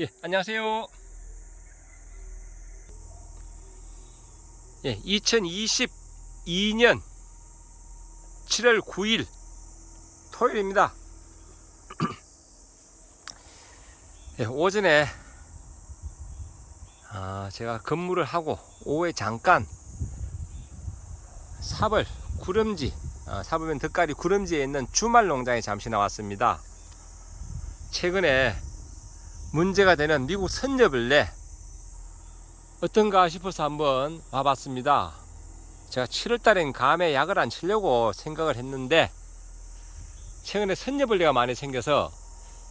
예, 안녕하세요. 예, 2022년 7월 9일 토요일입니다. 예, 오전에 아, 제가 근무를 하고 오후에 잠깐 사벌 구름지 아, 사벌면 덕가리 구름지에 있는 주말 농장에 잠시 나왔습니다. 최근에 문제가 되는 미국 선녀벌레 어떤가 싶어서 한번 와봤습니다. 제가 7월달엔 감에 약을 안 치려고 생각을 했는데 최근에 선녀벌레가 많이 생겨서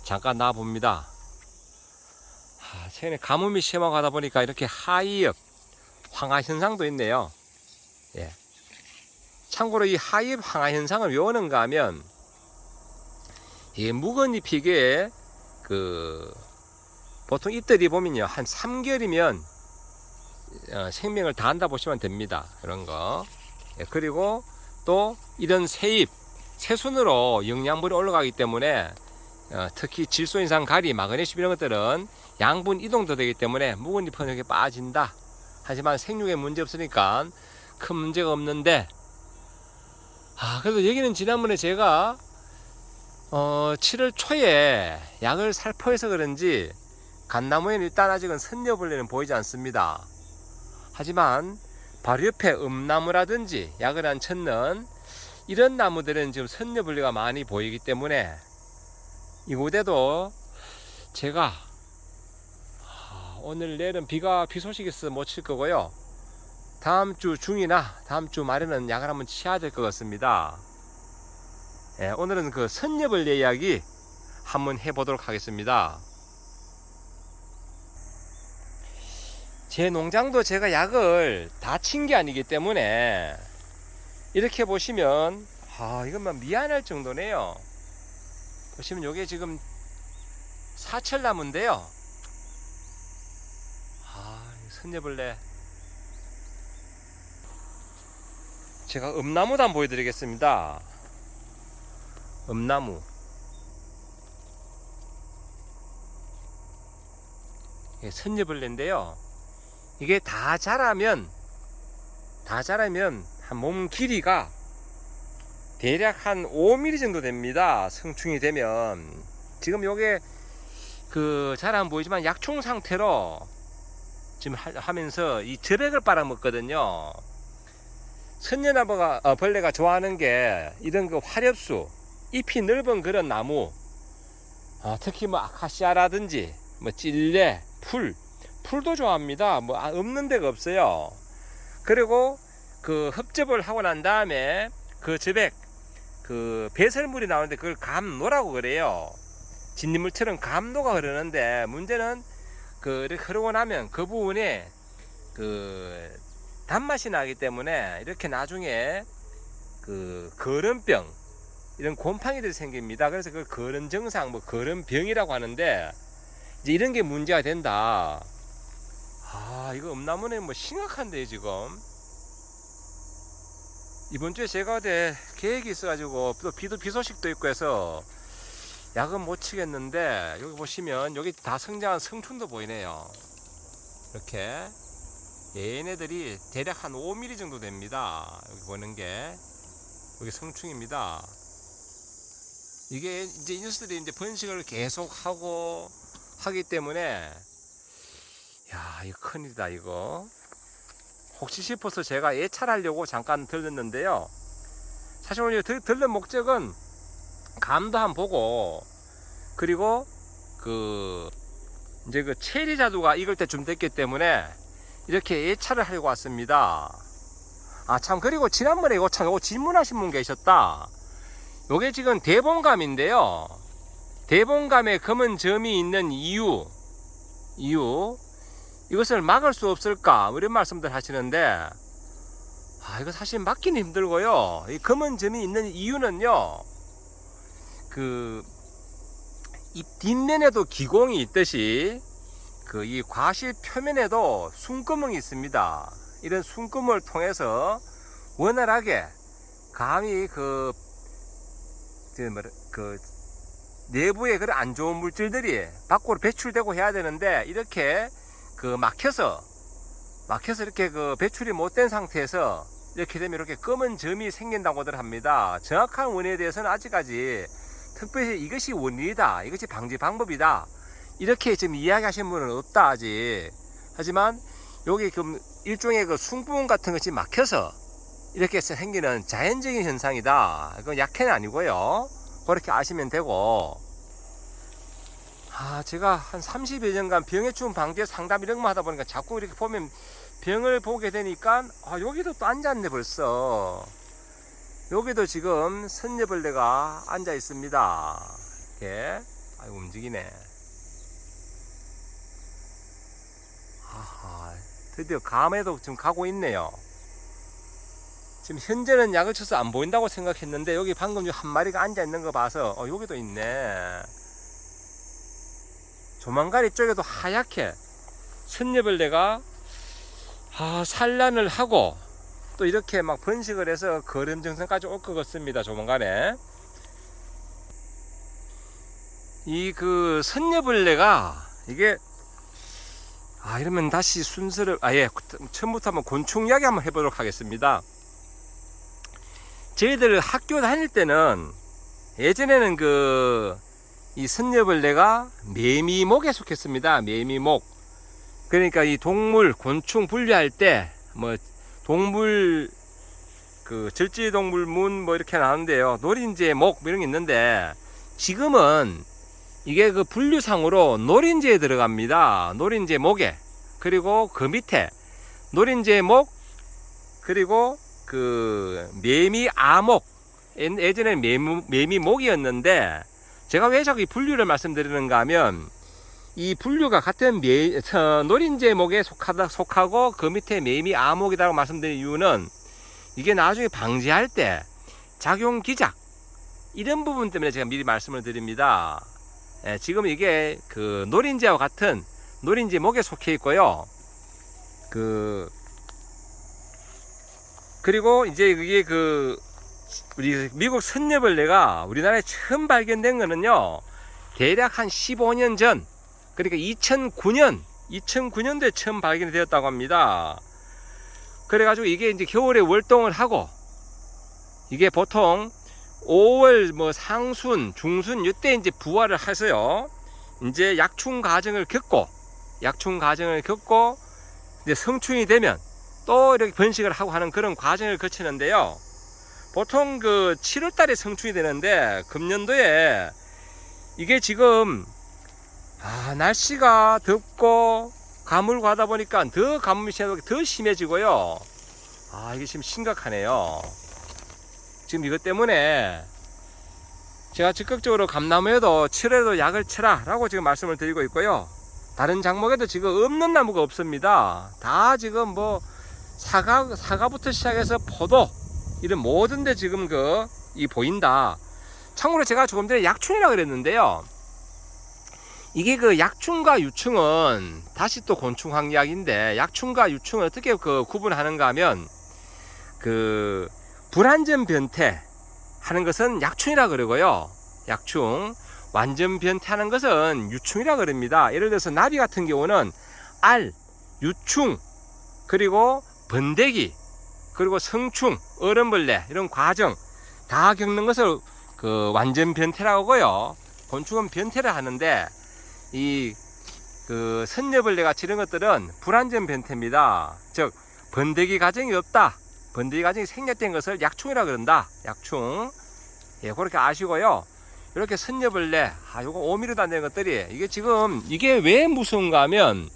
잠깐 나와봅니다. 아, 최근에 가뭄이 심하고 하다 보니까 이렇게 하이엽 황화 현상도 있네요. 예. 참고로 이 하이엽 황화 현상을 왜 오는가 하면 이 묵은 잎이게 그 보통 잎들이 보면요. 한 3개월이면 어, 생명을 다 한다 보시면 됩니다. 이런 거. 예, 그리고 또 이런 새잎 새순으로 영양분이 올라가기 때문에 어, 특히 질소인산 가리 마그네슘 이런 것들은 양분 이동도 되기 때문에 묵은 잎은 이렇게 빠진다. 하지만 생육에 문제 없으니까 큰 문제가 없는데 아 그래도 여기는 지난번에 제가 어, 7월 초에 약을 살포해서 그런지 갓나무에는 일단 아직은 선녀벌레는 보이지 않습니다. 하지만 바로 옆에 음나무라든지 안 쳤는 이런 나무들은 지금 선녀벌레가 많이 보이기 때문에 이곳에도 제가 아, 오늘 내일은 비가 비 소식이 있어 못 칠 거고요. 다음 주 중이나 다음 주 말에는 약을 한번 치어야 될 것 같습니다. 예, 오늘은 그 선녀벌레 이야기 한번 해보도록 하겠습니다. 제 농장도 제가 약을 다 친 게 아니기 때문에 이렇게 보시면 아 이것만 미안할 정도네요. 보시면 요게 지금 사철나무인데요. 아 선녀벌레 제가 음나무도 한번 보여드리겠습니다. 음나무 예, 선녀벌레인데요 이게 다 자라면 다 자라면 한 몸 길이가 대략 한 5mm 정도 됩니다 성충이 되면. 지금 요게 그 잘 안 보이지만 약총 상태로 지금 하- 하면서 이 저백을 빨아먹거든요. 선녀나무가 어, 벌레가 좋아하는 게 이런 그 화렵수 잎이 넓은 그런 나무 아, 특히 뭐 아카시아라든지 뭐 찔레 풀 풀도 좋아합니다 뭐 아, 없는 데가 없어요 그리고 그 흡접을 하고 난 다음에 그 저백 그 배설물이 나오는데 그걸 감노라고 그래요 진딧물처럼 감노가 흐르는데 문제는 그 이렇게 흐르고 나면 그 부분에 그 단맛이 나기 때문에 이렇게 나중에 그 거름병 이런 곰팡이들이 생깁니다. 그래서 그 거름 증상, 뭐 거름병이라고 하는데 이제 이런 게 문제가 된다. 아 이거 음나무는 뭐 심각한데 지금 이번 주에 제가 어디 계획이 있어가지고 또 비도 비 소식도 있고 해서 약은 못 치겠는데 여기 보시면 여기 다 성장한 성충도 보이네요. 이렇게 얘네들이 대략 한 5mm 정도 됩니다. 여기 보는 게 여기 성충입니다. 이게 이제 이 녀석들이 이제 번식을 계속 하고 하기 때문에 야 이거 큰일이다 이거. 혹시 싶어서 제가 예찰하려고 잠깐 들렀는데요. 사실 오늘 들, 들른 목적은 감도 한번 보고 그리고 그 이제 그 체리 자두가 익을 때쯤 됐기 때문에 이렇게 예찰을 하려고 왔습니다. 아 참 그리고 지난번에 이거 참 이거 질문하신 분 계셨다. 요게 지금 대봉감인데요. 대봉감에 검은 점이 있는 이유, 이유, 이것을 막을 수 없을까? 뭐 이런 말씀들 하시는데, 아, 이거 사실 막기는 힘들고요. 이 검은 점이 있는 이유는요, 그, 이 뒷면에도 기공이 있듯이, 그 이 과실 표면에도 숨구멍이 있습니다. 이런 숨구멍을 통해서 원활하게 감이 그그 내부에 그런 안 좋은 물질들이 밖으로 배출되고 해야 되는데 이렇게 그 막혀서 막혀서 이렇게 그 배출이 못 된 상태에서 이렇게 되면 이렇게 검은 점이 생긴다고들 합니다. 정확한 원인에 대해서는 아직까지 특별히 이것이 원인이다, 이것이 방지 방법이다 이렇게 지금 이야기하신 분은 없다 아직. 하지만 여기 그 일종의 그 숭분 같은 것이 막혀서 이렇게 해서 생기는 자연적인 현상이다. 그건 약해는 아니고요. 그렇게 아시면 되고. 아, 제가 한 30여 년간 병에 추운 방제 상담 이런 거 하다 보니까 자꾸 이렇게 보면 병을 보게 되니까 아, 여기도 또 앉았네 벌써. 여기도 지금 선녀벌레가 앉아 있습니다. 이렇게. 아, 움직이네. 아하, 드디어 감에도 지금 가고 있네요. 지금 현재는 약을 쳐서 안 보인다고 생각했는데 여기 방금 한 마리가 앉아 있는 거 봐서 어, 여기도 있네. 조만간 이쪽에도 하얗게 선녀벌레가 아, 산란을 하고 또 이렇게 막 번식을 해서 거름증선까지 올 것 같습니다. 조만간에 이 그 선녀벌레가 이게 아 이러면 다시 순서를 아예 처음부터 한번 곤충 이야기 한번 해보도록 하겠습니다. 저희들 학교 다닐 때는 예전에는 그 이 선녀벌레가 매미목에 속했습니다. 매미목. 그러니까 이 동물, 곤충 분류할 때 뭐 동물 그 절지동물문 뭐 이렇게 나오는데요. 노린재 목 이런 게 있는데 지금은 이게 그 분류상으로 노린재에 들어갑니다. 노린재 목에 그리고 그 밑에 노린재 목 그리고 그 매미 아목 예전에는 매미, 매미 목이었는데 제가 왜 자꾸 이 분류를 말씀드리는가 하면 이 분류가 같은 매, 저, 노린재 목에 속하다, 속하고 그 밑에 매미 아목이라고 말씀드린 이유는 이게 나중에 방지할 때 작용 기작 이런 부분 때문에 제가 미리 말씀을 드립니다. 예, 지금 이게 그 노린재와 같은 노린재 목에 속해 있고요. 그 그리고 이제 이게 그 우리 미국 선녀벌레가 우리나라에 처음 발견된 거는요. 대략 한 15년 전 그러니까 2009년 2009년도에 처음 발견이 되었다고 합니다. 그래가지고 이게 이제 겨울에 월동을 하고 이게 보통 5월 뭐 상순, 중순 이때 이제 부화를 해서요. 이제 약충 과정을 겪고 약충 과정을 겪고 이제 성충이 되면 또 이렇게 번식을 하고 하는 그런 과정을 거치는데요. 보통 그 7월 달에 성충이 되는데 금년도에 이게 지금 아, 날씨가 덥고 가물 가다 보니까 더 가뭄이 더 심해지고요. 아, 이게 지금 심각하네요. 지금 이것 때문에 제가 적극적으로 감나무에도 7월에도 약을 쳐라 라고 지금 말씀을 드리고 있고요. 다른 작목에도 지금 없는 나무가 없습니다. 다 지금 뭐 사과, 사과부터 시작해서 포도 이런 모든 데 지금 그 이 보인다. 참고로 제가 조금 전에 약충이라 그랬는데요. 이게 그 약충과 유충은 다시 또 곤충학 이야기인데 약충과 유충을 어떻게 그 구분하는가 하면 그 불완전 변태 하는 것은 약충이라 그러고요. 약충 완전 변태하는 것은 유충이라 그럽니다. 예를 들어서 나비 같은 경우는 알, 유충 그리고 번데기 그리고 성충, 얼음벌레 이런 과정 다 겪는 것을 그 완전 변태라고 하고요. 곤충은 변태를 하는데 이 그 선녀벌레가 이런 것들은 불완전 변태입니다. 즉 번데기 과정이 없다. 번데기 과정이 생략된 것을 약충이라 그런다. 약충. 예, 그렇게 아시고요. 이렇게 선녀벌레, 아, 요거 5mm도 안 되는 것들이 이게 지금 이게 왜 무서운가 하면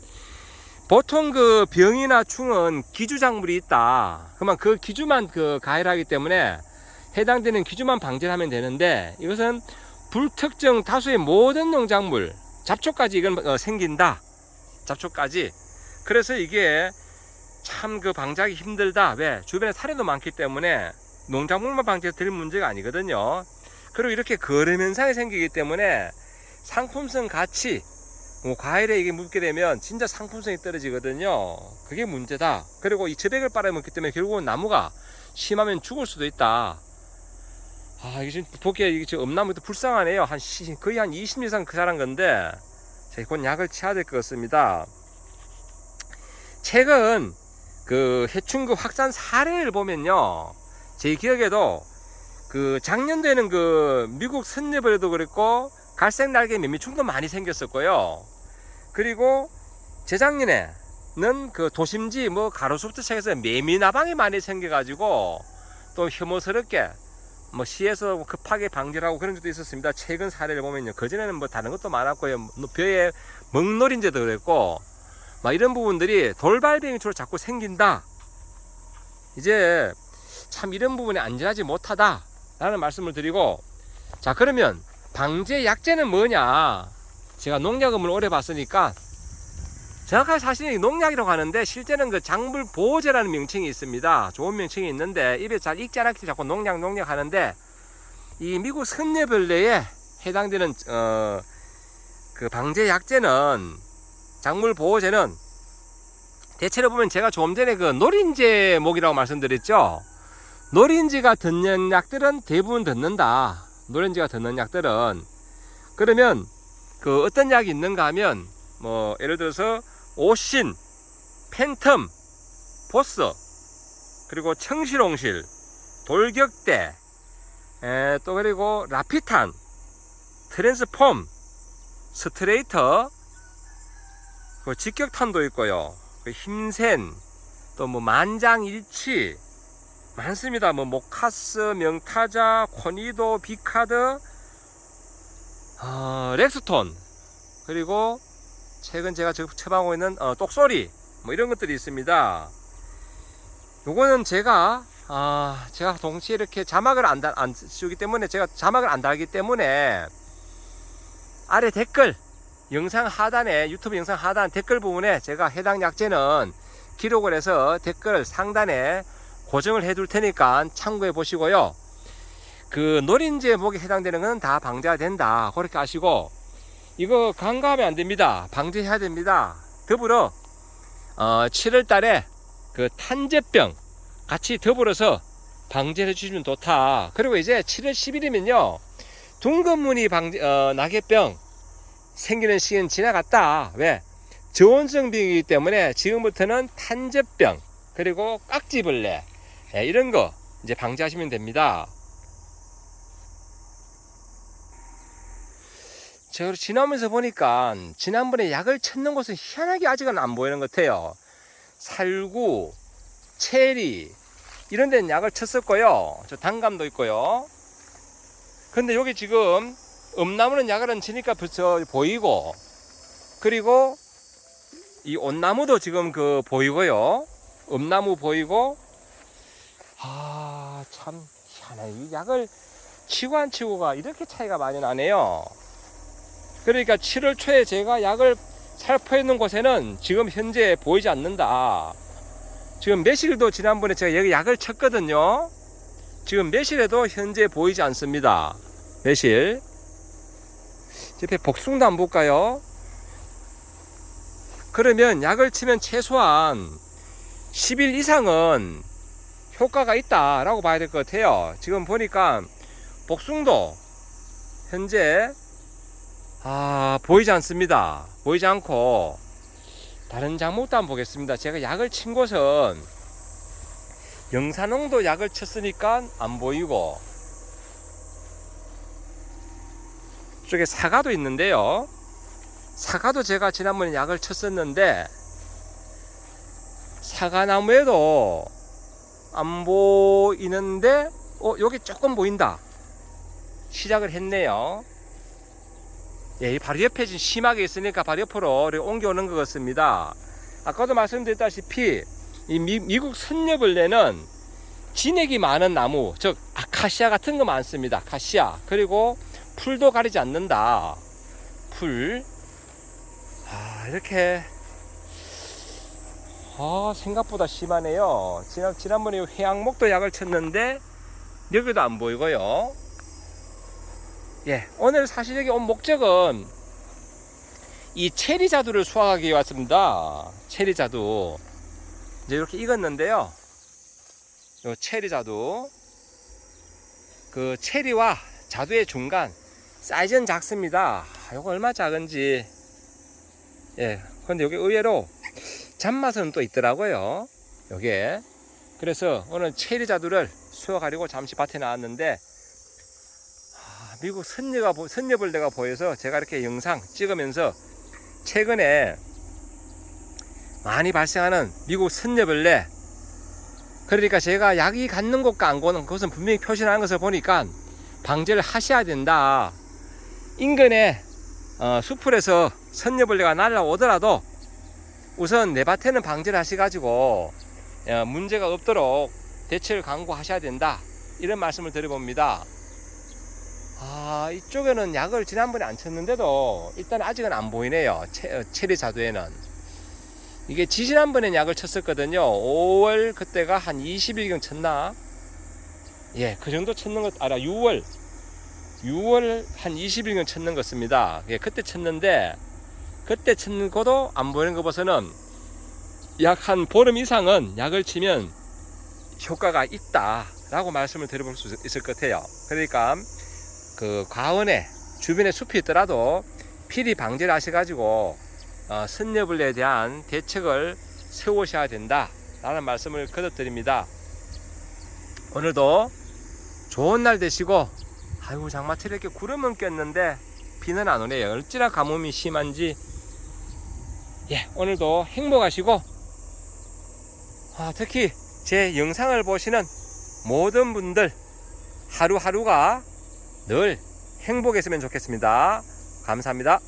보통 그 병이나 충은 기주 작물이 있다. 그러면 그 기주만 그 가해하기 때문에 해당되는 기주만 방지를 하면 되는데 이것은 불특정 다수의 모든 농작물, 잡초까지 이건 어, 생긴다. 잡초까지. 그래서 이게 참 그 방지하기 힘들다. 왜? 주변에 사례도 많기 때문에 농작물만 방지해서 될 문제가 아니거든요. 그리고 이렇게 거름 현상이 생기기 때문에 상품성 가치, 뭐 과일에 이게 묻게 되면 진짜 상품성이 떨어지거든요. 그게 문제다. 그리고 이 저백을 빨아먹기 때문에 결국은 나무가 심하면 죽을 수도 있다. 아 이게 지금 보기에 이게 지금 엄나무도 불쌍하네요. 한 시, 거의 한 20년 이상 그 자란 건데 제가 곧 약을 쳐야 될 것 같습니다. 최근 그 해충급 확산 사례를 보면요, 제 기억에도 그 작년도에는 그 미국 선녀벌에도 그랬고 갈색 날개 매미충도 많이 생겼었고요. 그리고 재작년에는 그 도심지 뭐 가로수부터 시작해서 매미나방이 많이 생겨가지고 또 혐오스럽게 뭐 시에서 급하게 방지를 하고 그런 적도 있었습니다. 최근 사례를 보면요. 그전에는 뭐 다른 것도 많았고요. 뭐 벼에 먹노린제도 그랬고 막 이런 부분들이 돌발병이로 자꾸 생긴다. 이제 참 이런 부분이 안전하지 못하다. 라는 말씀을 드리고 자 그러면 방제 약제는 뭐냐 제가 농약음을 오래 봤으니까 정확하게 사실은 농약이라고 하는데 실제는 그 작물 보호제라는 명칭이 있습니다 좋은 명칭이 있는데 입에 잘 익지 않았기 자꾸 농약 농약 하는데 이 미국 선녀벌레에 해당되는 어, 그 방제 약제는 작물 보호제는 대체로 보면 제가 조금 전에 그 노린제 목이라고 말씀드렸죠 노린지가 듣는 약들은 대부분 듣는다. 노린지가 듣는 약들은 그러면 그 어떤 약이 있는가 하면 뭐 예를 들어서 오신, 팬텀, 보스 그리고 청실홍실, 돌격대 에, 또 그리고 라피탄, 트랜스폼, 스트레이터 그 직격탄도 있고요. 그 힘센 또 뭐 만장일치 많습니다. 뭐 모카스, 명타자, 코니도, 비카드, 어, 렉스톤 그리고 최근 제가 처방하고 있는 어, 똑소리 뭐 이런 것들이 있습니다. 요거는 제가 아 제가 동시에 이렇게 자막을 안, 달, 안 씌우기 때문에 제가 자막을 안 달기 때문에 아래 댓글 영상 하단에 유튜브 영상 하단 댓글 부분에 제가 해당 약제는 기록을 해서 댓글 상단에 고정을 해 둘 테니까 참고해 보시고요. 그 노린재 목에 해당되는 건다 방제가 된다. 그렇게 아시고 이거 간과하면 안 됩니다. 방제해야 됩니다. 더불어 어, 7월 달에 그 탄저병 같이 더불어서 방제해 주시면 좋다. 그리고 이제 7월 10일이면요. 둥근무늬 방제 어, 낙엽병 생기는 시기는 지나갔다. 왜? 저온성 병이기 때문에 지금부터는 탄저병 그리고 깍지벌레 예, 이런 거 이제 방지하시면 됩니다. 제가 지나면서 보니까 지난번에 약을 쳤는 곳은 희한하게 아직은 안 보이는 것 같아요. 살구, 체리 이런 데는 약을 쳤었고요. 저 단감도 있고요. 근데 여기 지금 음나무는 약을 안 치니까 벌써 보이고 그리고 이 온나무도 지금 그 보이고요. 음나무 보이고 아 참 희한해 이 약을 치고 안 치고가 이렇게 차이가 많이 나네요 그러니까 7월 초에 제가 약을 살포해 놓은 곳에는 지금 현재 보이지 않는다. 지금 매실도 지난번에 제가 여기 약을 쳤거든요. 지금 매실에도 현재 보이지 않습니다. 매실. 옆에 복숭도 한번 볼까요? 그러면 약을 치면 최소한 10일 이상은 효과가 있다라고 봐야 될 것 같아요. 지금 보니까 복숭도 현재 아, 보이지 않습니다. 보이지 않고 다른 작목도 한번 보겠습니다. 제가 약을 친 곳은 영산홍도 약을 쳤으니까 안 보이고 쪽에 사과도 있는데요. 사과도 제가 지난번에 약을 쳤었는데 사과나무에도 안 보이는데 어 여기 조금 보인다 시작을 했네요 예, 바로 옆에 지금 심하게 있으니까 바로 옆으로 옮겨오는 것 같습니다. 아까도 말씀드렸다시피 이 미, 미국 선녀벌레는 진액이 많은 나무 즉 아카시아 같은 거 많습니다. 아카시아. 그리고 풀도 가리지 않는다. 풀. 아, 이렇게. 아, 생각보다 심하네요. 지난, 지난번에 회양목도 약을 쳤는데, 여기도 안 보이고요. 예, 오늘 사실 여기 온 목적은 이 체리 자두를 수확하기 왔습니다. 체리 자두. 이제 이렇게 익었는데요. 요 체리 자두. 그 체리와 자두의 중간 사이즈는 작습니다. 아, 요거 얼마 작은지 예 근데 여기 의외로 잔맛은 또 있더라고요. 요게 그래서 오늘 체리 자두를 수확하려고 잠시 밭에 나왔는데 아, 미국 선녀가 보- 선녀벌레가 보여서 제가 이렇게 영상 찍으면서 최근에 많이 발생하는 미국 선녀벌레 그러니까 제가 약이 갖는 곳과 안 고는 그것은 분명히 표시하는 것을 보니까 방제를 하셔야 된다. 인근에 어, 수풀에서 선녀벌레가 날아오더라도 우선 내 밭에는 방제를 하셔가지고 어, 문제가 없도록 대책을 강구하셔야 된다. 이런 말씀을 드려봅니다. 아 이쪽에는 약을 지난번에 안 쳤는데도 일단 아직은 안 보이네요. 채, 어, 체리 자두에는. 이게 지지난번에 약을 쳤었거든요. 5월 그때가 한 20일경 쳤나? 예, 그 정도 쳤는 것, 알아, 6월. 6월 한 20일경 쳤는 것 같습니다. 예, 그때 쳤는데, 그때 쳤는 것도 안 보이는 거 봐서는 약 한 보름 이상은 약을 치면 효과가 있다라고 말씀을 드려볼 수 있을 것 같아요. 그러니까 그 과원에 주변에 숲이 있더라도 필히 방제를 하셔가지고 어, 선녀벌레에 대한 대책을 세우셔야 된다라는 말씀을 거듭드립니다. 오늘도 좋은 날 되시고 아이고 장마철 이렇게 구름은 꼈는데 비는 안 오네요. 어찌나 가뭄이 심한지 예 오늘도 행복하시고 아, 특히 제 영상을 보시는 모든 분들 하루하루가 늘 행복했으면 좋겠습니다. 감사합니다.